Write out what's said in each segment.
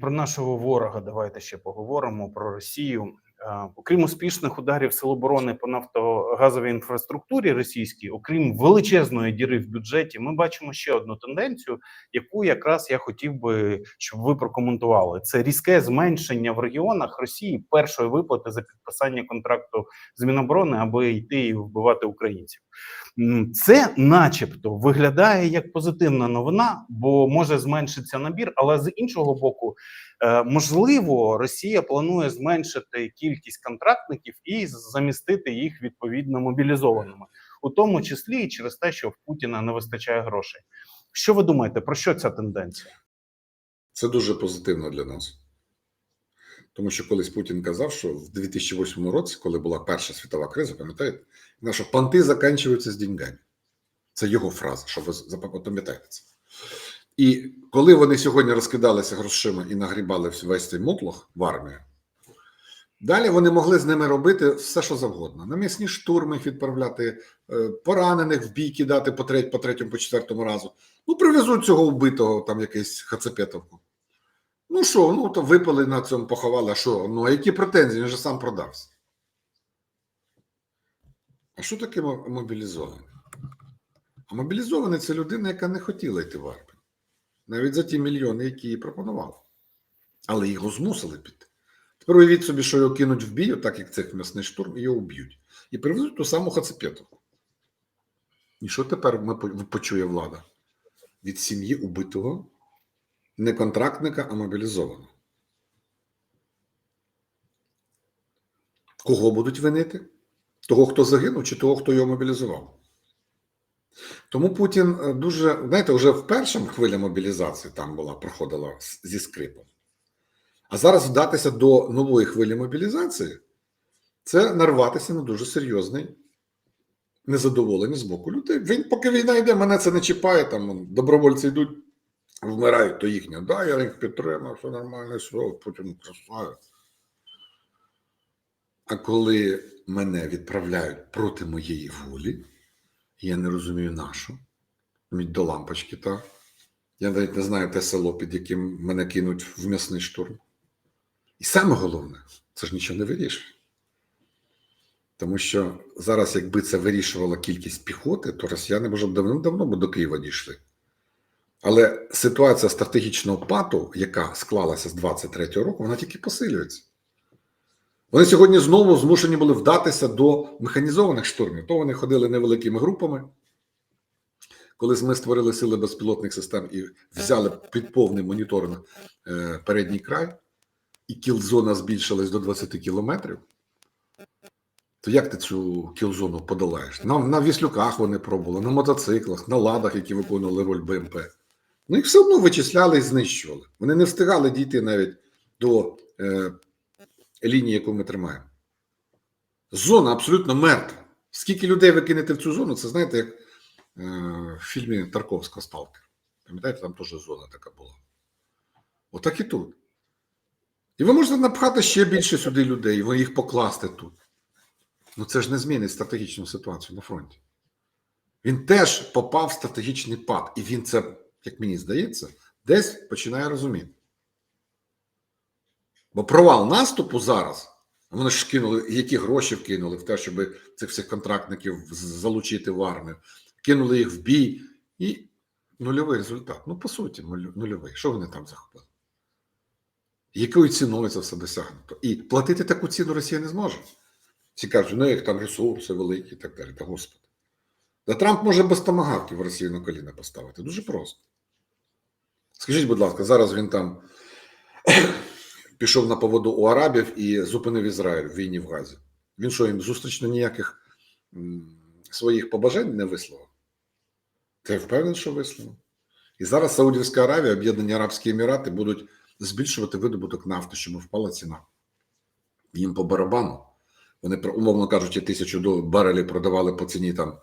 Про нашого ворога давайте ще поговоримо про Росію. Е, Окрім успішних ударів Сил оборони по нафтогазовій інфраструктурі російській, окрім величезної діри в бюджеті, ми бачимо ще одну тенденцію, яку якраз я хотів би, щоб ви прокоментували. Це різке зменшення в регіонах Росії першої виплати за підписання контракту з Міноборони, аби йти і вбивати українців. Це, начебто, виглядає як позитивна новина, бо може зменшитися набір, але з іншого боку, е, можливо, Росія планує зменшити кількість контрактників і замістити їх відповідно мобілізованими, у тому числі і через те, що в Путіна не вистачає грошей. Що ви думаєте, про що ця тенденція? Це дуже позитивно для нас. Тому що колись Путін казав, що в 2008 році, коли була Перша світова криза, пам'ятаєте, що понти закінчуються з деньгами. Це його фраза, що ви запам'ятаєте це. І коли вони сьогодні розкидалися грошима і нагрібали весь цей мотлох в армію, далі вони могли з ними робити все, що завгодно. На м'ясні штурми відправляти, е, поранених в бій кидати по, треть, по третьому, по четвертому разу. Ну, привезуть цього вбитого, там якийсь Хацепетовку. Ну що, ну то випали на цьому, поховали. А що? Ну, а які претензії? Він же сам продався. А що таке мобілізований? А мобілізований це людина, яка не хотіла йти в армію. Навіть за ті мільйони, які їй пропонували. Але його змусили піти. Тепер уявіть собі, що його кинуть в бій, так як цих м'ясний штурм, і його вб'ють. І привезуть ту саму Хацепетовку. І що тепер ми почує влада? Від сім'ї убитого не контрактника, а мобілізованого. Кого будуть винити? Того, хто загинув, чи того, хто його мобілізував? Тому Путін е, дуже, знаєте, вже в першому хвилі мобілізації там була, проходила зі скрипом. А зараз вдатися до нової хвилі мобілізації це нарватися на дуже серйозний незадоволення з боку людей. Він, поки війна йде, мене це не чіпає, там добровольці йдуть, вмирають, то їхня. Да, я їх підтримав, все нормально, все, Путін красавець. А коли мене відправляють проти моєї волі, я не розумію на що. Мідь до лампочки, так. Я навіть не знаю те село, під яким мене кинуть в м'ясний штурм. І саме головне, це ж нічого не вирішує. Тому що зараз, якби це вирішувала кількість піхоти, то росіяни вже давним-давно б до Києва дійшли. Але ситуація стратегічного пату, яка склалася з 23-го року, вона тільки посилюється. Вони сьогодні знову змушені були вдатися до механізованих штурмів. То вони ходили невеликими групами. Коли ми створили сили безпілотних систем і взяли під повний моніторинг е, передній край, і кілзона збільшилась до 20 кілометрів, то як ти цю кілзону подолаєш? На, на віслюках вони пробували, на мотоциклах, на ладах, які виконували роль БМП. Ну їх все одно вичисляли і знищували. Вони не встигали дійти навіть до е, лінії, яку ми тримаємо. Зона абсолютно мертва. Скільки людей ви кинете в цю зону, це знаєте, як е, в фільмі Тарковського Сталкер. Пам'ятаєте, там теж зона така була. Отак і тут. І ви можете напхати ще більше сюди людей, ви їх покласти тут. Ну це ж не змінить стратегічну ситуацію на фронті. Він теж попав в стратегічний пад, і він це, як мені здається, десь починає розуміти. Бо провал наступу зараз, вони ж кинули, які гроші вкинули в те, щоб цих всіх контрактників залучити в армію, кинули їх в бій, і нульовий результат. Ну, по суті, нульовий. Що вони там захопили? Якою ціною це все досягнуто? І платити таку ціну Росія не зможе. Всі кажуть, ну як там ресурси великі і так далі. Та господи. Та Трамп може без томагавків Росію на коліна поставити. Дуже просто. Скажіть, будь ласка, зараз він там пішов на поводу у арабів і зупинив Ізраїль в війні в Газі. Він що, їм зустрічно ніяких своїх побажань не висловив? Та я впевнений, що висловив. І зараз Саудівська Аравія, Об'єднані Арабські Емірати будуть збільшувати видобуток нафти, щоб впала ціна. Їм по барабану. Вони, умовно кажучи, тисячу барелів продавали по ціні там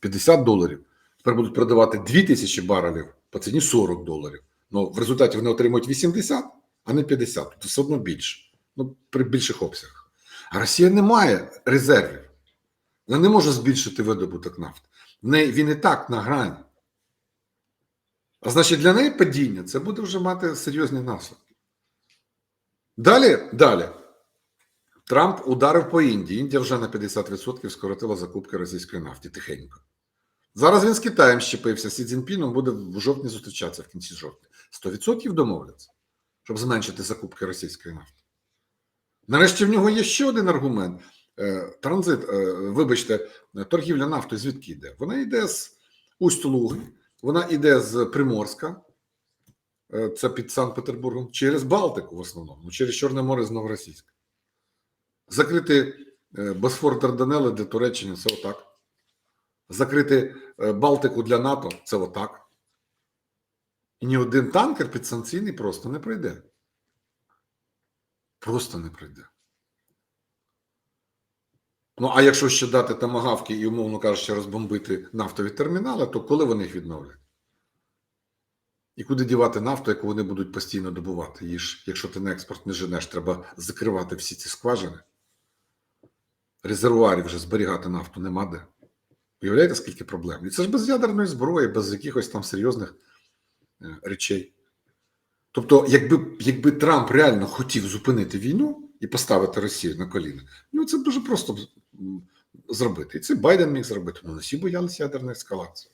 50 доларів. Тепер будуть продавати 2000 барелів по ціні 40 доларів. Ну, в результаті вони отримують 80, а не 50. Тобто все одно більше. Ну, при більших обсягах. А Росія не має резервів. Вона не може збільшити видобуток нафти. В неї він і так на грані. А значить, для неї падіння це буде вже мати серйозні наслідки. Далі, далі. Трамп ударив по Індії. Індія вже на 50% скоротила закупки російської нафти тихенько. Зараз він з Китаєм щепився. Сі Цзіньпіном буде в жовтні зустрічатися в кінці жовтня. 100% домовляться, щоб зменшити закупки російської нафти. Нарешті в нього є ще один аргумент. Е, Транзит, е, вибачте, торгівля нафтою звідки йде? Вона йде з Усть-Луги, вона йде з Приморська, е, це під Санкт-Петербургом, через Балтику в основному, ну, через Чорне море з Новоросійська. Закрити Босфор Дарданели для Туреччини це отак. Закрити е, Балтику для НАТО це отак. І ні один танкер підсанкційний просто не пройде. Просто не пройде. Ну, а якщо ще дати тамагавки і, умовно кажучи, розбомбити нафтові термінали, то коли вони їх відновлять? І куди дівати нафту, яку вони будуть постійно добувати? Її ж, якщо ти на експорт не женеш, треба закривати всі ці скважини. Резервуарів вже зберігати нафту нема де. Уявляєте, скільки проблем? І це ж без ядерної зброї, без якихось там серйозних е, речей. Тобто, якби, якби Трамп реально хотів зупинити війну і поставити Росію на коліна, ну це дуже просто зробити. І це Байден міг зробити. Ну, всі боялися ядерної ескалації.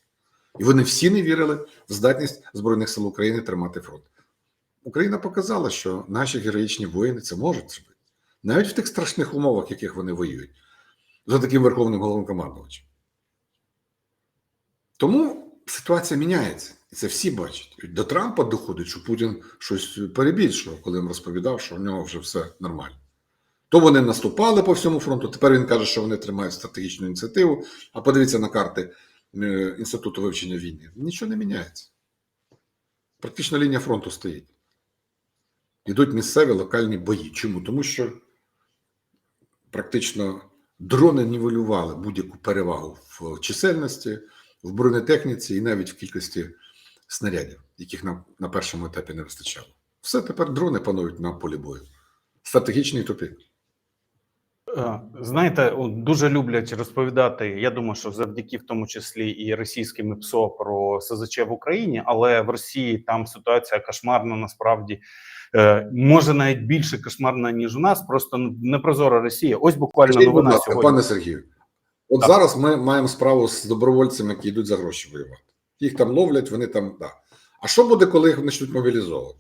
І вони всі не вірили в здатність Збройних сил України тримати фронт. Україна показала, що наші героїчні воїни це можуть зробити. Навіть в тих страшних умовах, в яких вони воюють, за таким верховним головнокомандувачем. Тому ситуація міняється. І це всі бачать. До Трампа доходить, що Путін щось перебільшував, коли він розповідав, що в нього вже все нормально. То вони наступали по всьому фронту. Тепер він каже, що вони тримають стратегічну ініціативу. А подивіться на карти е, Інституту вивчення війни. Нічого не міняється. Практично лінія фронту стоїть. Йдуть місцеві локальні бої. Чому? Тому що практично дрони нівелювали будь-яку перевагу в чисельності, в бронетехніці і навіть в кількості снарядів, яких на, на першому етапі не вистачало. Все тепер дрони панують на полі бою. Стратегічний тупик. Е, Знаєте, дуже люблять розповідати. Я думаю, що завдяки в тому числі і російським ПСО про СЗЧ в Україні, але в Росії там ситуація кошмарна. Насправді Е, може навіть більше кошмарна ніж у нас. Просто непрозора Росія. Ось буквально новина сьогодні. пане Сергію, от Так. зараз ми маємо справу з добровольцями, які йдуть за гроші воювати. Їх там ловлять, вони там. Да. А що буде, коли їх почнуть мобілізовувати?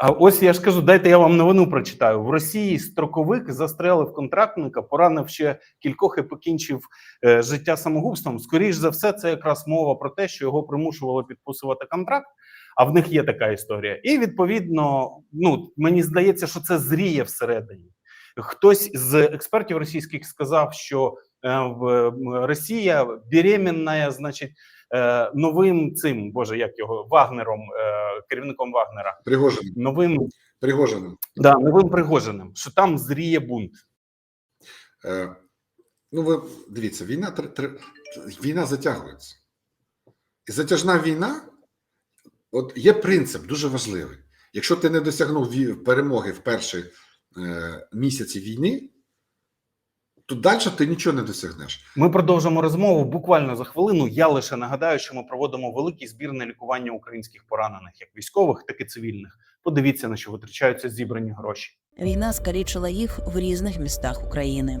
А ось я ж кажу, дайте я вам новину прочитаю. В Росії строковик застрелив контрактника, поранив ще кількох і покінчив е, життя самогубством. Скоріш за все, це якраз мова про те, що його примушували підписувати контракт. А в них є така історія. І відповідно, ну мені здається, що це зріє всередині. Хтось з експертів російських сказав, що Росія беременна, значить, е, новим цим, боже, як його Вагнером, е, керівником Вагнера Пригожиним. новим Пригожиним. да, новим Пригожиним, що там зріє бунт. Е, ну, ви дивіться, війна, тр- тр- війна затягується. І затяжна війна, от є принцип дуже важливий. Якщо ти не досягнув перемоги в перші е, місяці війни, то далі ти нічого не досягнеш. Ми продовжимо розмову буквально за хвилину. Я лише нагадаю, що ми проводимо великий збір на лікування українських поранених, як військових, так і цивільних. Подивіться на що витрачаються зібрані гроші. Війна скалічила їх в різних містах України.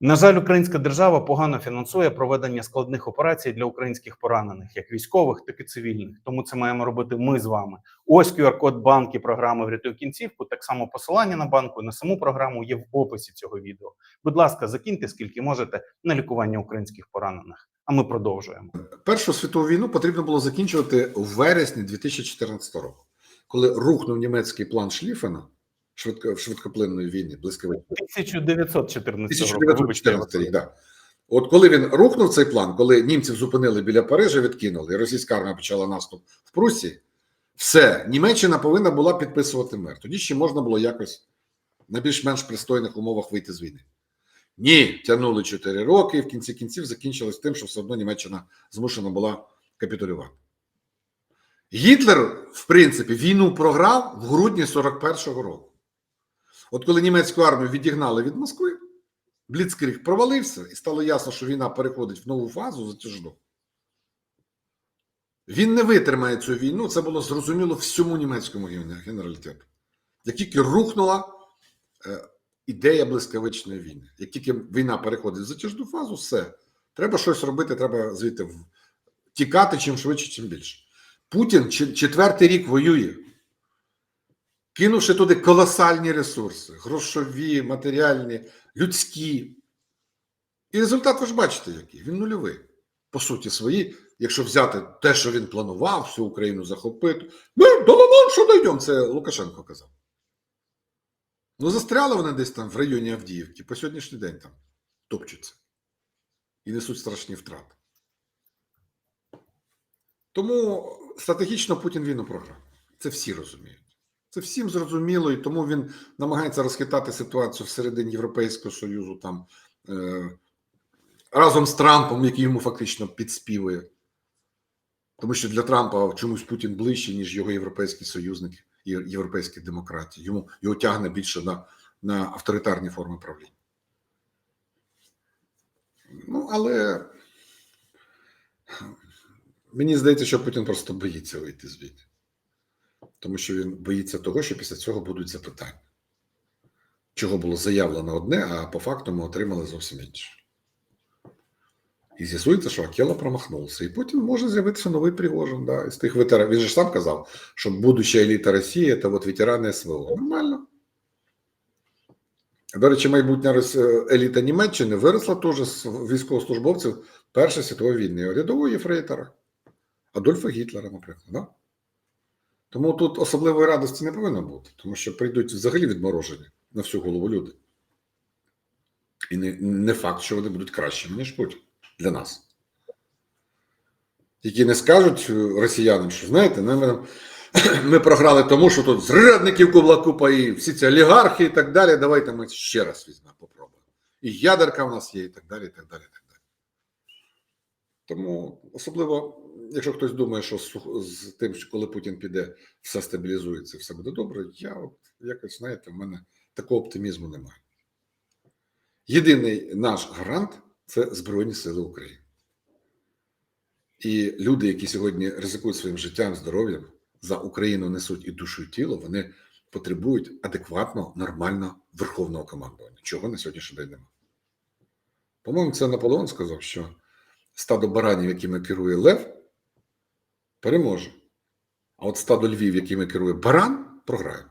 На жаль, українська держава погано фінансує проведення складних операцій для українських поранених, як військових, так і цивільних. Тому це маємо робити ми з вами. Ось QR-код банки програми Врятуй кінцівку. Так само посилання на банку на саму програму є в описі цього відео. Будь ласка, закиньте скільки можете на лікування українських поранених. А ми продовжуємо. Першу світову війну потрібно було закінчувати у вересні 2014 року, коли рухнув німецький план Шліфена швидко, швидкоплинної війни, близьковик. 1914 року. 1914 рік, да. От коли він рухнув цей план, коли німців зупинили біля Парижа, відкинули, і російська армія почала наступ в Прусії, все, Німеччина повинна була підписувати мир. Тоді ще можна було якось на більш-менш пристойних умовах вийти з війни. Ні, тягнули 4 роки, і в кінці кінців закінчилось тим, що все одно Німеччина змушена була капітулювати. Гітлер, в принципі, війну програв в грудні 41-го року. От коли німецьку армію відігнали від Москви, Бліцкріг провалився, і стало ясно, що війна переходить в нову фазу затяжну. Він не витримає цю війну. Це було зрозуміло всьому німецькому ген- генералітету. Як тільки рухнула е, ідея блискавичної війни, як тільки війна переходить в затяжну фазу, все. Треба щось робити, треба звідти в- тікати чим швидше, чим більше. Путін четвертий рік воює, кинувши туди колосальні ресурси: грошові, матеріальні, людські. І результат ви ж бачите, який він нульовий. По суті, свої, якщо взяти те, що він планував, всю Україну захопити, ми до Ла-Маншу дійдемо, це Лукашенко казав. Ну, застряли вони десь там в районі Авдіївки, по сьогоднішній день там топчуться і несуть страшні втрати. Тому стратегічно Путін війну програв. Це всі розуміють. Це всім зрозуміло, і тому він намагається розхитати ситуацію всередині Європейського Союзу там е, разом з Трампом, який йому фактично підспівує. Тому що для Трампа чомусь Путін ближче, ніж його європейські союзники і європейські демократії. Йому його тягне більше на, на авторитарні форми правління. Ну, але мені здається, що Путін просто боїться вийти з війни. Тому що він боїться того, що після цього будуть запитання. Чого було заявлено одне, а по факту ми отримали зовсім інше. І з'ясується, що Акела промахнувся. І потім може з'явитися новий Пригожин. Да, із тих ветеранів. Він же сам казав, що будуща еліта Росії це от ветерани СВО. Нормально. До речі, майбутня еліта Німеччини виросла теж з військовослужбовців Першої світової війни, рядового єфрейтора, Адольфа Гітлера, наприклад. Да? Тому тут особливої радості не повинно бути, тому що прийдуть взагалі відморожені на всю голову люди. І не, не факт, що вони будуть кращими, ніж Путін для нас. Які не скажуть росіянам, що знаєте, ми, ми програли тому, що тут зрадників кубла купа і всі ці олігархи і так далі. Давайте ми ще раз візьмемо, попробуємо. І ядерка в нас є, і так далі, і так далі, і так далі. Тому особливо, якщо хтось думає, що з, тим, що коли Путін піде, все стабілізується, все буде добре, я от якось, знаєте, в мене такого оптимізму немає. Єдиний наш гарант це Збройні Сили України. І люди, які сьогодні ризикують своїм життям, здоров'ям, за Україну несуть і душу, і тіло, вони потребують адекватного, нормального верховного командування, чого на сьогоднішній день немає. По-моєму, це Наполеон сказав, що стадо баранів, якими керує Лев, переможе. А от стадо львів, якими керує баран, програє.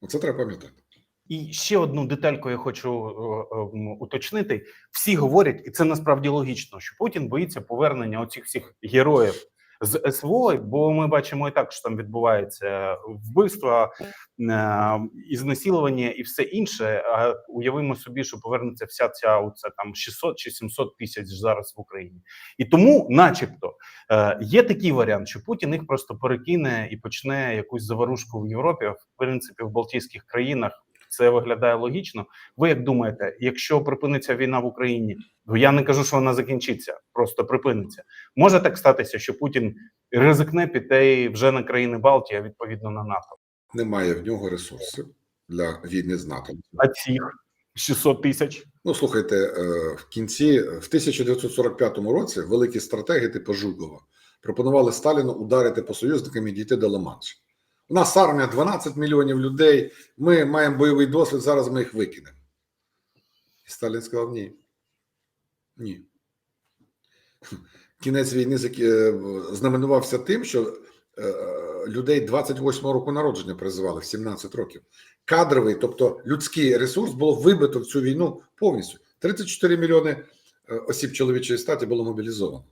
Оце треба пам'ятати. І ще одну детальку я хочу е, е, уточнити. Всі говорять, і це насправді логічно, що Путін боїться повернення оцих всіх героїв з СВО, бо ми бачимо і так, що там відбувається вбивства, е, і знасилування і все інше. А уявимо собі, що повернеться вся ця оце там 600 чи 700 тисяч зараз в Україні. І тому, начебто, е, є такий варіант, що Путін їх просто перекине і почне якусь заварушку в Європі, в принципі, в Балтійських країнах. Це виглядає логічно. Ви як думаєте, якщо припиниться війна в Україні, ну я не кажу, що вона закінчиться, просто припиниться. Може так статися, що Путін ризикне піти вже на країни Балтії, а відповідно на НАТО. Немає в нього ресурсів для війни з НАТО. А цих 600 тисяч Ну, слухайте, е, в кінці в 1945 році великі стратеги типу Жукова пропонували Сталіну ударити по союзникам і дійти до Ла-Манша. У нас армія 12 мільйонів людей. Ми маємо бойовий досвід. Зараз ми їх викинемо. І Сталін сказав ні. Ні. Кінець війни е, знаменувався тим, що е, людей 28 року народження призивали в 17 років. Кадровий, тобто людський ресурс було вибито в цю війну повністю. 34 мільйони е, осіб чоловічої статі було мобілізовано.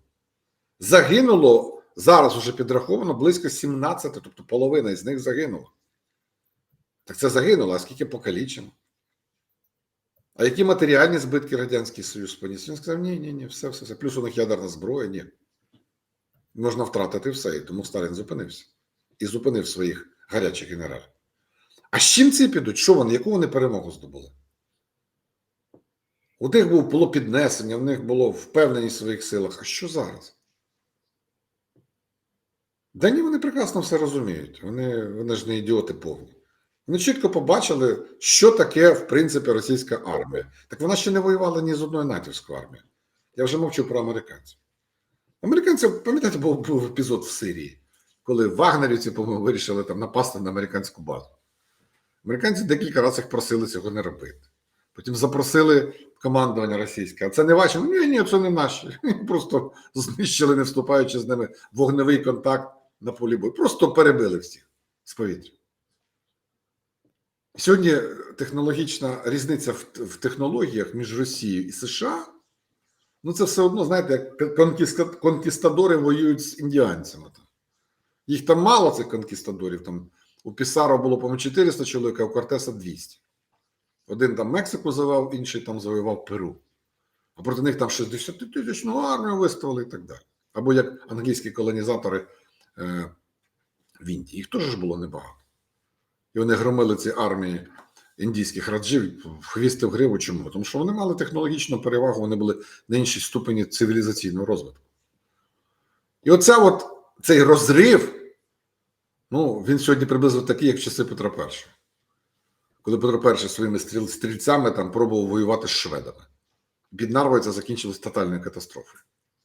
Загинуло зараз уже підраховано близько 17, тобто половина із них загинула. Так це загинуло, а скільки покалічено? А які матеріальні збитки Радянський Союз поніс? Він сказав: ні, ні, ні, все, все, все. Плюс у них ядерна зброя, ні. Можна втратити все, і тому Сталін зупинився. І зупинив своїх гарячих генералів. А з чим ці підуть? Що вони, яку вони перемогу здобули? У них було піднесення, в них було впевненість в своїх силах. А що зараз? Да ні, вони прекрасно все розуміють. Вони, вони ж не ідіоти повні. Вони чітко побачили, що таке, в принципі, російська армія. Так вона ще не воювала ні з одною натівською армією. Я вже мовчу про американців. Американці, пам'ятаєте, був, був епізод в Сирії, коли вагнерівці, вирішили там напасти на американську базу. Американці декілька разів їх просили цього не робити. Потім запросили командування російське, а це не ваші. Ну, ні, ні, це не наші. Просто знищили, не вступаючи з ними вогневий контакт на полі бою. Просто перебили всіх з повітря. Сьогодні технологічна різниця в, технологіях між Росією і США. Ну, це все одно, знаєте, як конкістадори воюють з індіанцями. Їх там мало, цих конкістадорів. Там у Пісаро було, по-моєму, 400 чоловік, а у Кортеса 200. Один там Мексику завоював, інший там завоював Перу. А проти них там 60 тисячну армію виставили і так далі. Або як англійські колонізатори в Індії. Їх теж було небагато. І вони громили ці армії індійських раджів в хвісти в гриву. Чому? Тому що вони мали технологічну перевагу, вони були на іншій ступені цивілізаційного розвитку. І оця от, цей розрив, ну, він сьогодні приблизно такий, як в часи Петра І. Коли Петро І своїми стріл, стрільцями там пробував воювати з шведами. Під Нарвою це закінчилось тотальною катастрофою.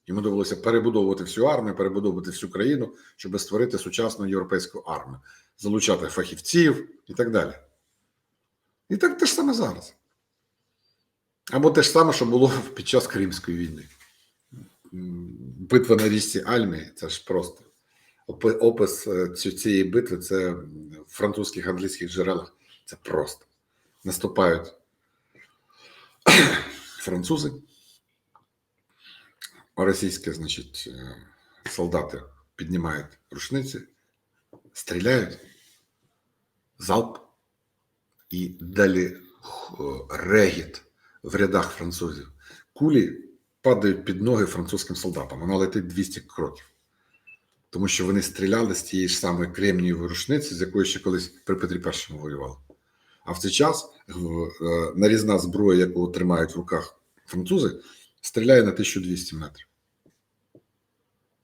Йому довелося перебудовувати всю армію, перебудовувати всю країну, щоб створити сучасну європейську армію, залучати фахівців і так далі. І так те ж саме зараз. Або те ж саме, що було під час Кримської війни. Битва на річці Альмі це ж просто. Опис е, цієї битви це в французьких англійських джерелах. Це просто. Наступають французи, російські, значить, е, солдати піднімають рушниці, стріляють, залп, і далі регіт в рядах французів. Кулі падають під ноги французьким солдатам. Вона летить 200 кроків. Тому що вони стріляли з тієї ж самої кремнієвої рушниці, з якої ще колись при Петрі І воювали. А в цей час е, нарізна зброя, яку тримають в руках французи, стріляє на 1200 метрів.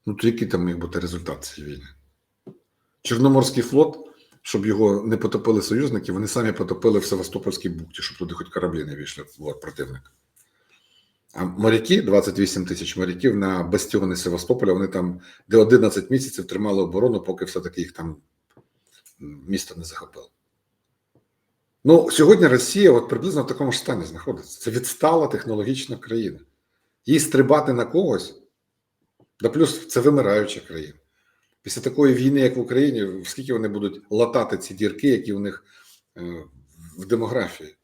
Ну, то який там міг бути результат цієї війни? Чорноморський флот, щоб його не потопили союзники, вони самі потопили в Севастопольській бухті, щоб туди хоч кораблі не війшли флот противника. А моряки, 28 тисяч моряків на бастіони Севастополя, вони там де 11 місяців тримали оборону, поки все-таки їх там місто не захопило. Ну, сьогодні Росія от приблизно в такому ж стані знаходиться. Це відстала технологічна країна. Їй стрибати на когось, да плюс це вимираюча країна. Після такої війни, як в Україні, скільки вони будуть латати ці дірки, які у них е, в демографії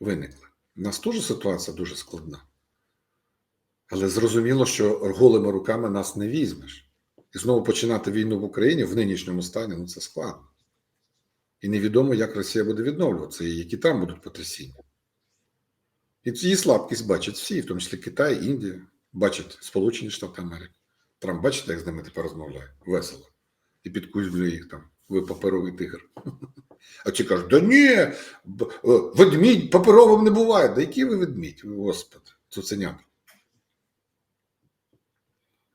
виникли. У нас теж ситуація дуже складна. Але зрозуміло, що голими руками нас не візьмеш. І знову починати війну в Україні в нинішньому стані ну це складно. І невідомо, як Росія буде відновлюватися, і які там будуть потрясіння. І її слабкість бачать всі, в тому числі Китай, Індія, бачать Сполучені Штати Америки. Трамп, бачите, як з ними тепер розмовляє? Весело. І підкузлює їх там. Ви паперовий тигр. А ті кажуть, да ні, е, ведмідь паперовим не буває. Да який ви ведмідь, господи, цуценята.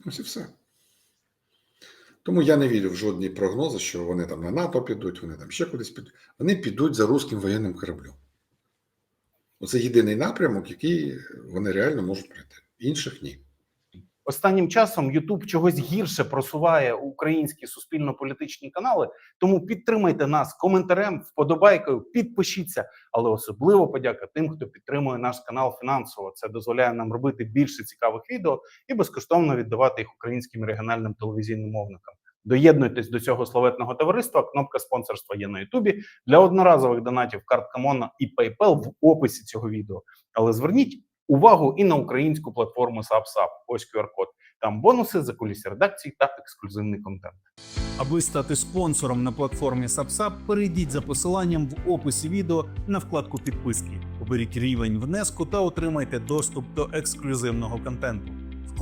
Ось і все. Тому я не вірю в жодні прогнози, що вони там на НАТО підуть, вони там ще кудись підуть. Вони підуть за руським воєнним кораблем. Оце єдиний напрямок, який вони реально можуть пройти. Інших ні. Останнім часом YouTube чогось гірше просуває українські суспільно-політичні канали. Тому підтримайте нас коментарем, вподобайкою, підпишіться. Але особливо подяка тим, хто підтримує наш канал фінансово. Це дозволяє нам робити більше цікавих відео і безкоштовно віддавати їх українським регіональним телевізійним мовникам. Доєднуйтесь до цього славетного товариства. Кнопка спонсорства є на Ютубі для одноразових донатів картка Моно і PayPal в описі цього відео. Але зверніть увагу і на українську платформу SubSub. Ось QR-код. Там бонуси за кулісі редакції та ексклюзивний контент. Аби стати спонсором на платформі SubSub, перейдіть за посиланням в описі відео на вкладку підписки. Оберіть рівень внеску та отримайте доступ до ексклюзивного контенту.